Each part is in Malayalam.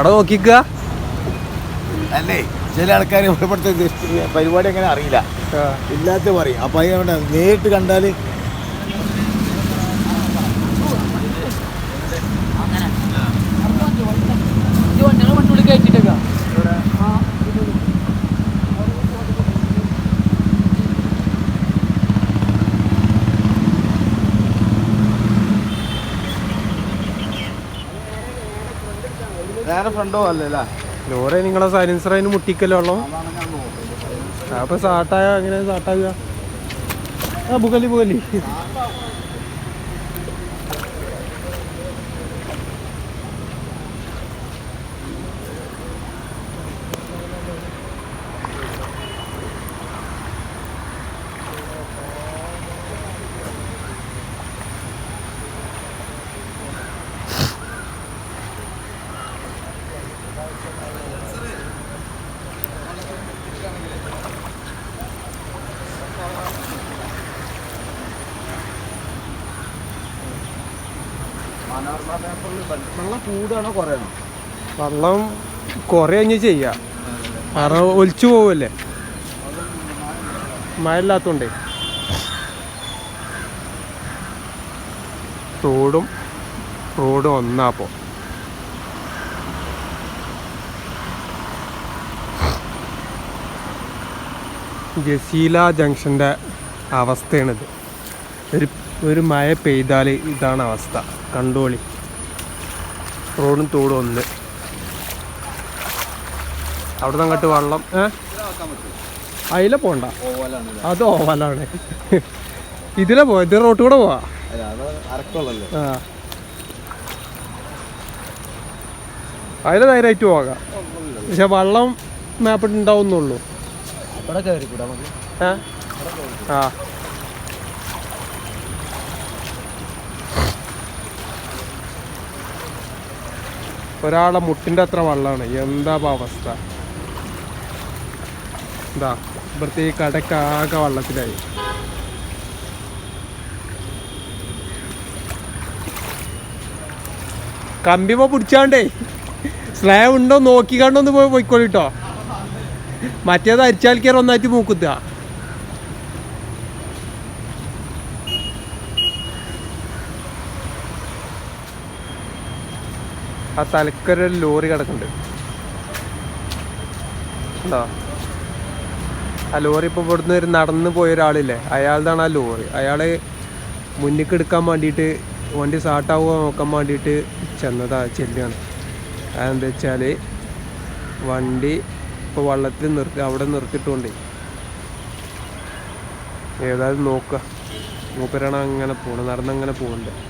ഇവിടെ നോക്കിക്ക. അല്ലേ? ചില ആൾക്കാർ ഇവിടുത്തെ പരിപാടി അങ്ങനെ അറിയില്ല. ഇല്ലാത്ത പറയും. അപ്പൊ അതിനെ നേരിട്ട് കണ്ടാൽ നേരെ ഫ്രണ്ടോ അല്ലല്ലേ ലോറി നിങ്ങളെ സൈലൻസർ അതിന് മുട്ടിക്കല്ലോ വെള്ളം അപ്പൊ സാട്ടായ അങ്ങനെ സാട്ടാകുക ആ ബുഗലി ബുഗലി വെള്ളം കൂടാണോ കുറയണോ? വെള്ളം കുറയഞ്ഞ് ചെയ്യാം. കാരണം ഒലിച്ചു പോവല്ലേ? മഴ ഇല്ലാത്തോണ്ടേ തോടും റോഡും ഒന്നാപ്പോ ജസീല ജംഗ്ഷന്റെ അവസ്ഥയാണിത്. ഒരു ഒരു മഴ പെയ്താൽ ഇതാണ് അവസ്ഥ. കണ്ടോളി. റോഡും തോടും ഒന്ന്. അവിടെ നിന്ന് അങ്ങോട്ട് വെള്ളം അതിലെ പോണ്ട. അത് ഓവലാണ്. ഇതിലെ പോവാ ഇത് റോട്ട് കൂടെ പോവാ? ആ. അതിലെ ധൈര്യമായിട്ട് പോകാം. പക്ഷെ വെള്ളം മാപ്പിട്ടുണ്ടാവുന്നുള്ളൂ ആ. ഒരാളെ മുട്ടിന്റെ അത്ര വെള്ളമാണ്. എന്താ അവസ്ഥ? എന്താ ഇവിടുത്തെ ഈ കടക്കാകെ വെള്ളത്തിലായി. കമ്പിമ പിടിച്ചാണ്ടേ. സ്ലാബ് ഉണ്ടോ നോക്കിക്കാണ്ടൊന്ന് പോയി പോയിക്കോളിട്ടോ മറ്റേത് അരിച്ചാൽക്കാർ ഒന്നായിട്ട് മൂക്കുത്ത. ആ തലക്കൊരു ലോറി കിടക്കുന്നുണ്ട്. ഉണ്ടോ ആ ലോറി ഇപ്പോൾ ഇവിടുന്ന് ഒരു നടന്ന് പോയ ഒരാളില്ലേ? അയാളുടെ ആ ലോറി. അയാൾ മുന്നിക്ക് എടുക്കാൻ വേണ്ടിയിട്ട് വണ്ടി സ്റ്റാർട്ടാവുക നോക്കാൻ വേണ്ടിയിട്ട് ചെന്നതാ ചെല്ലുകയാണ്. അതെന്താ വെച്ചാൽ വണ്ടി ഇപ്പോൾ വള്ളത്തിൽ നിർത്തി അവിടെ നിർത്തിയിട്ടുണ്ട്. ഏതായാലും നോക്കുക. മൂപ്പരാണ് അങ്ങനെ പോണത് നടന്നങ്ങനെ പോകുന്നുണ്ട്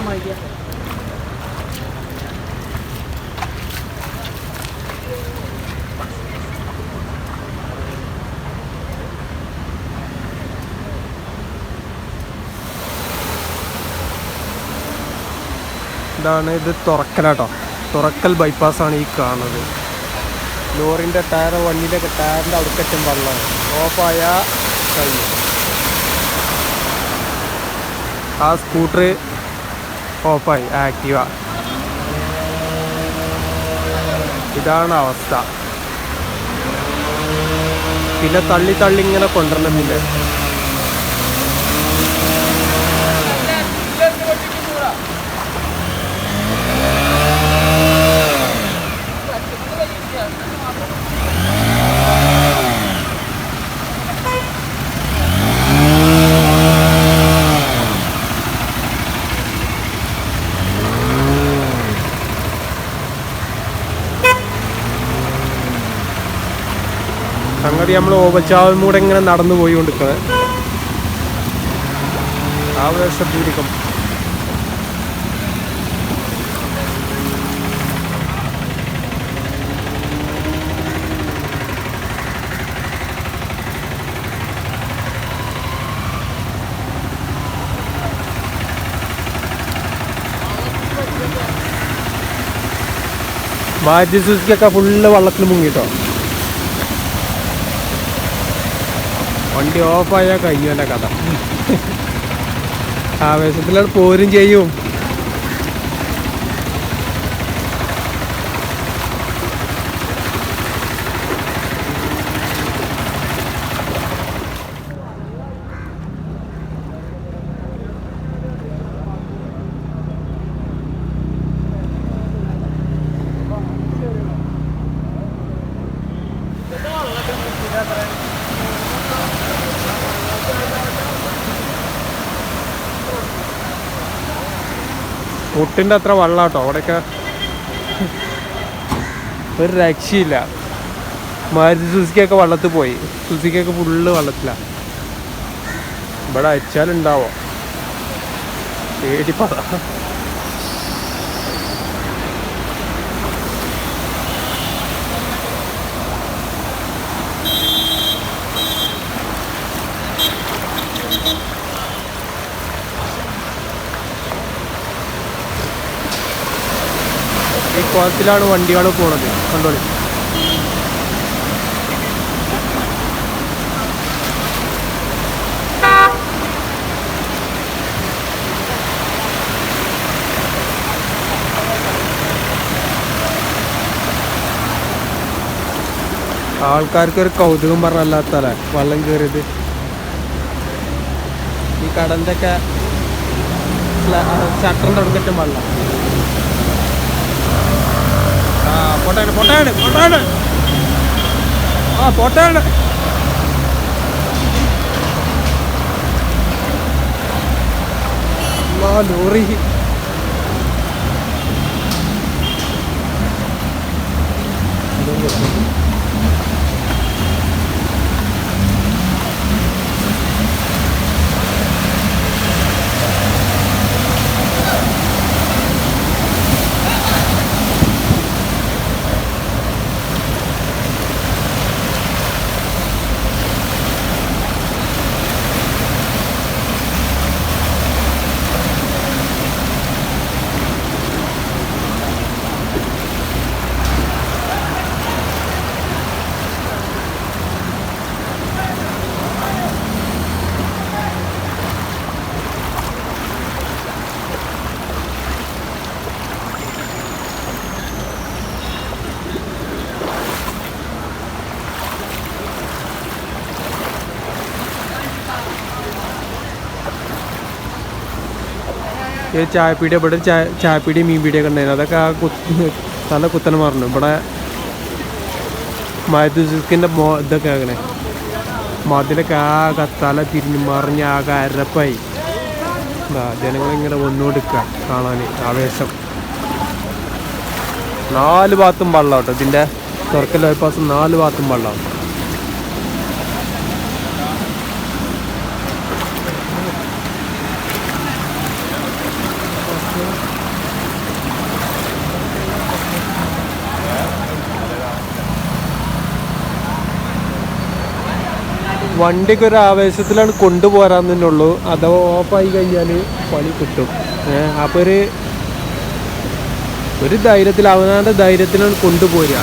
മൈക്ക് ഇതാണ് ഇത് തുറക്കലാട്ടോ തുറക്കൽ ബൈപ്പാസാണ് ഈ കാണുന്നത്. ലോറിന്റെ ടയർ വണ്ടിന്റെ ഒക്കെ ടയറിന്റെ അടുക്കറ്റം വെള്ളമാണ് ഓഫായ കഴിഞ്ഞു ആ സ്കൂട്ടർ ഓഫായി ആക്റ്റീവ. ഇതാണ് അവസ്ഥ. പിന്നെ തള്ളി തള്ളി ഇങ്ങനെ കൊണ്ടുവരണം രാത്രി നമ്മൾ ഓവച്ചാവും കൂടെ ഇങ്ങനെ നടന്നു പോയി കൊണ്ടിരിക്കുന്നത് ആവേശപൂരികം മാറ്റി സുസുക്കൊക്കെ ഫുള്ള് വള്ളത്തിൽ മുങ്ങിട്ടോ? വണ്ടി ഓഫായാൽ എന്റെ കഥ. ആവേശത്തിലാണ് പോരും ചെയ്യും. മുട്ടിന്റെ അത്ര വള്ളാട്ടോ. അവിടെയൊക്കെ ഒരു രക്ഷയില്ല. മാരുതി സുസുക്കിയൊക്കെ വെള്ളത്തിൽ പോയി. സുസുക്കിയൊക്കെ ഫുള്ള് വെള്ളത്തിലാണ് ഇവിടെ അയച്ചാലുണ്ടാവോ? പേടിപ്പത ഈ കുളത്തിലാണ് വണ്ടികൾ പോണത് കണ്ടോ ആൾക്കാർക്ക് ഒരു കൗതുകം പറഞ്ഞല്ലാത്തല്ല വള്ളം കയറിയത് ഈ കടലിന്റെ ഒക്കെ ഷട്ടറിന്റെ അടുക്കറ്റും വെള്ളം. ആ പൊട്ടാണ് പൊട്ടാണ് പൊട്ടാണ് ആ പൊട്ടാണ് ലോറി. ചായപ്പീടിയ ഇവിടെ ഒരു ചായ ചായപ്പീടിയും മീൻ പീടിയൊക്കെ ഉണ്ടായിരുന്നു. അതൊക്കെ ആ കുത്ത് നല്ല കുത്തനെ മാറുന്നു. ഇവിടെ മൈദുസിക്കിന്റെ മോ ഇതൊക്കെ ആകണേ. മതിലൊക്കെ ആകെ തല തിരിഞ്ഞ് മറിഞ്ഞ് ആകെ അരപ്പായി. ജനങ്ങളിങ്ങനെ വന്നുകൊടുക്കുക കാണാൻ ആവേശം. നാല് ഭാഗത്തും വെള്ളം കേട്ടോ ഇതിന്റെ തുറക്കൽ ബൈപ്പാസ് നാല് ഭാഗത്തും വെള്ളം. വണ്ടിക്ക് ഒരു ആവേശത്തിലാണ് കൊണ്ടുപോരാൻ ഉള്ളൂ അഥവാ ഓഫായി കഴിഞ്ഞാൽ പണി കിട്ടും. അപ്പോൾ ഒരു ഒരു ധൈര്യത്തിൽ അവനാന്റെ ധൈര്യത്തിലാണ് കൊണ്ടുപോരുക.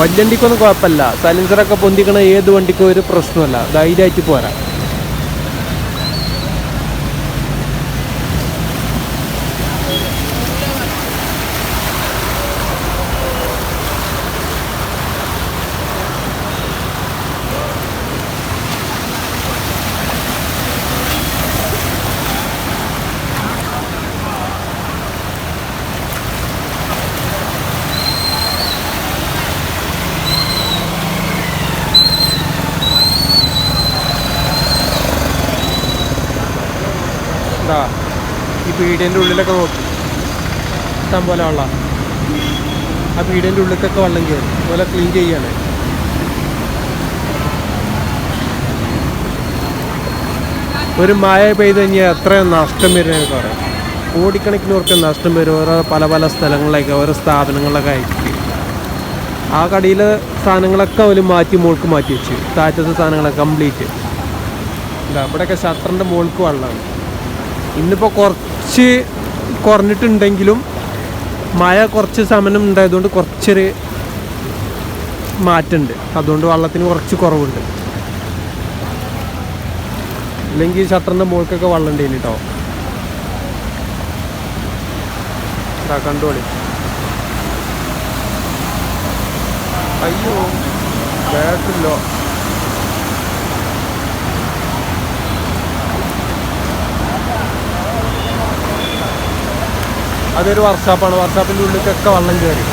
വണ്ടിക്കൊന്നും കുഴപ്പമില്ല. സൈലൻസറൊക്കെ പൊന്തിക്കണ ഏത് വണ്ടിക്കും ഒരു പ്രശ്നമല്ല ധൈര്യമായിട്ട് പോരാ. പീടിയന്റെ ഉള്ളിലൊക്കെ നോക്കി. ഇഷ്ടം പോലെ വെള്ളം. ആ പീടിയന്റെ ഉള്ളിലേക്കൊക്കെ വെള്ളം കയറി. അതുപോലെ ക്ലീൻ ചെയ്യാണ്. ഒരു മഴ പെയ്ത് കഴിഞ്ഞാൽ എത്രയും നഷ്ടം വരും എന്ന് പറയാം. കോടിക്കണക്കിന് ഓർക്ക് നഷ്ടം വരും. ഓരോ പല പല സ്ഥലങ്ങളിലേക്ക് ഓരോ സ്ഥാപനങ്ങളിലൊക്കെ അയക്കും ആ കടയിലെ സാധനങ്ങളൊക്കെ അവർ മാറ്റി മോൾക്ക് മാറ്റി വെച്ചു. താറ്റത്തെ സാധനങ്ങളൊക്കെ കംപ്ലീറ്റ് എന്താ അവിടെയൊക്കെ ഷട്ടറിന്റെ മോൾക്ക് വെള്ളമാണ്. ഇന്നിപ്പോൾ കുറച്ച് കുറഞ്ഞിട്ടുണ്ടെങ്കിലും മഴ കുറച്ച് സമനം ഉണ്ടായതുകൊണ്ട് കുറച്ചൊരു മാറ്റമുണ്ട്. അതുകൊണ്ട് വെള്ളത്തിന് കുറച്ച് കുറവുണ്ട്. അല്ലെങ്കിൽ ഷട്ടറിന്റെ മുകൾക്കൊക്കെ വെള്ളം ഉണ്ടെങ്കിൽ കേട്ടോ. കണ്ടുപോളി അയ്യോ ബാറ്ററില്ലോ അതൊരു വർക്ക്ഷോപ്പാണ് വർക്ക്ഷോപ്പിന്റെ ഉള്ളിലേക്കൊക്കെ വെള്ളം കയറി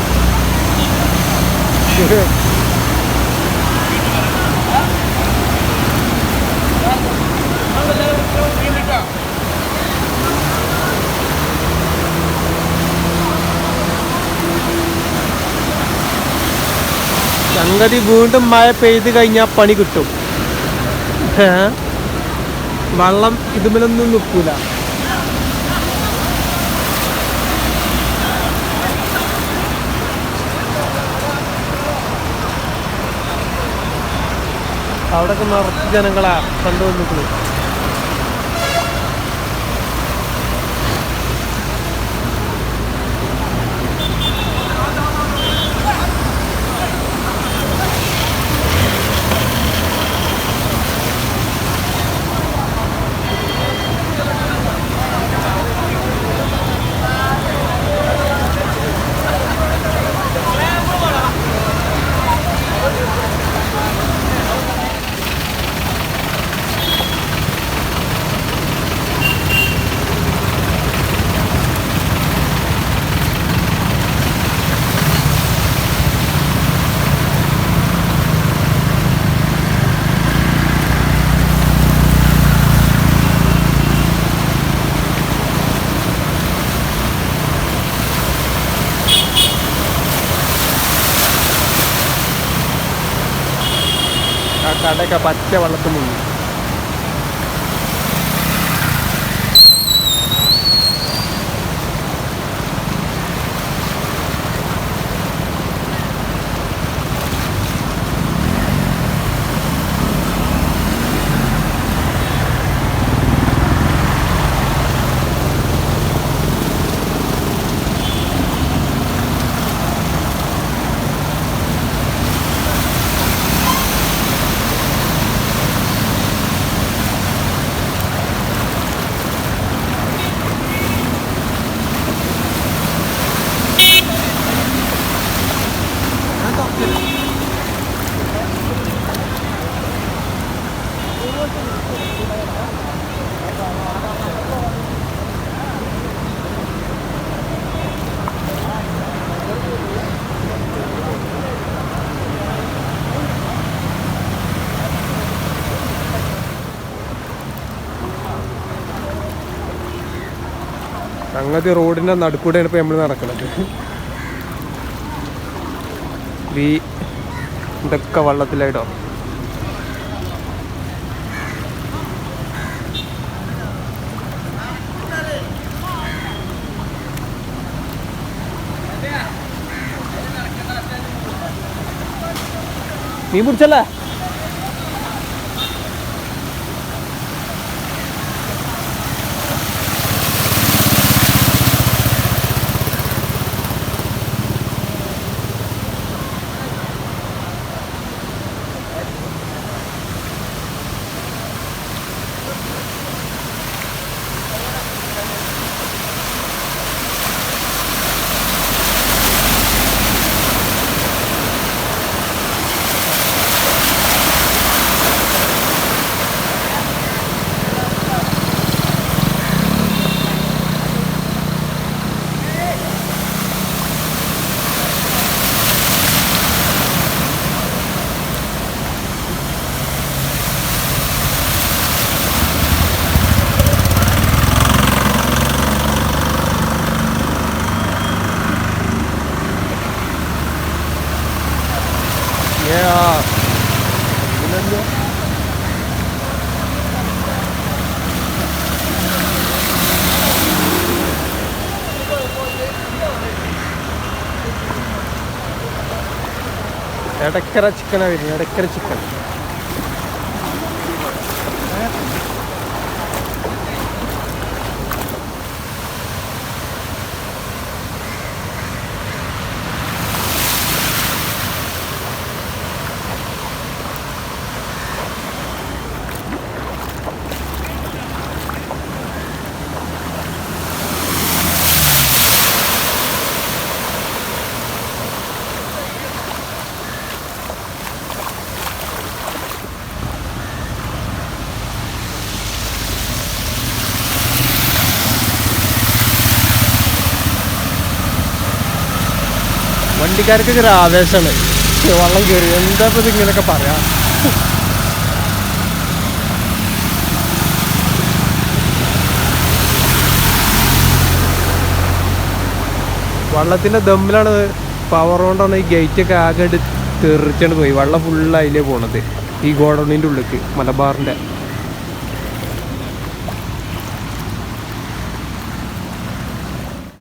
സംഗതി വീണ്ടും മഴ പെയ്ത് കഴിഞ്ഞാൽ പണി കിട്ടും? വെള്ളം ഇതുമലൊന്നും നിൽക്കൂല അവിടെയൊക്കെ നിറച്ച് ജനങ്ങളാ ആ കടയൊക്കെ പച്ച സംഗതി റോഡിന്റെ നടുക്കൂടെയാണ് ഇപ്പോൾ നമ്മൾ നടക്കുന്നത് ഈ ഇതൊക്കെ വള്ളത്തിലായിട്ടോ? മീൻ പിടിച്ചല്ലേ? എടക്കര ചിക്കനാണ് വരുന്നത് ഇടക്കര ചിക്കൻ വണ്ടിക്കാർക്കൊക്കെ ഒരു ആവേശമാണ്. വള്ളം കയറി എന്താ ഇപ്പൊ ഇങ്ങനെയൊക്കെ പറയാം? വള്ളത്തിന്റെ ദമ്മിലാണ് പവർ കൊണ്ടാണ് ഈ ഗേറ്റ് ഒക്കെ ആകെ തെറിച്ചാണ് പോയി. വള്ളം ഫുള്ള് അതിലേ പോണത്. ഈ ഗോഡൗണിന്റെ ഉള്ളിലേക്ക് മലബാറിന്റെ.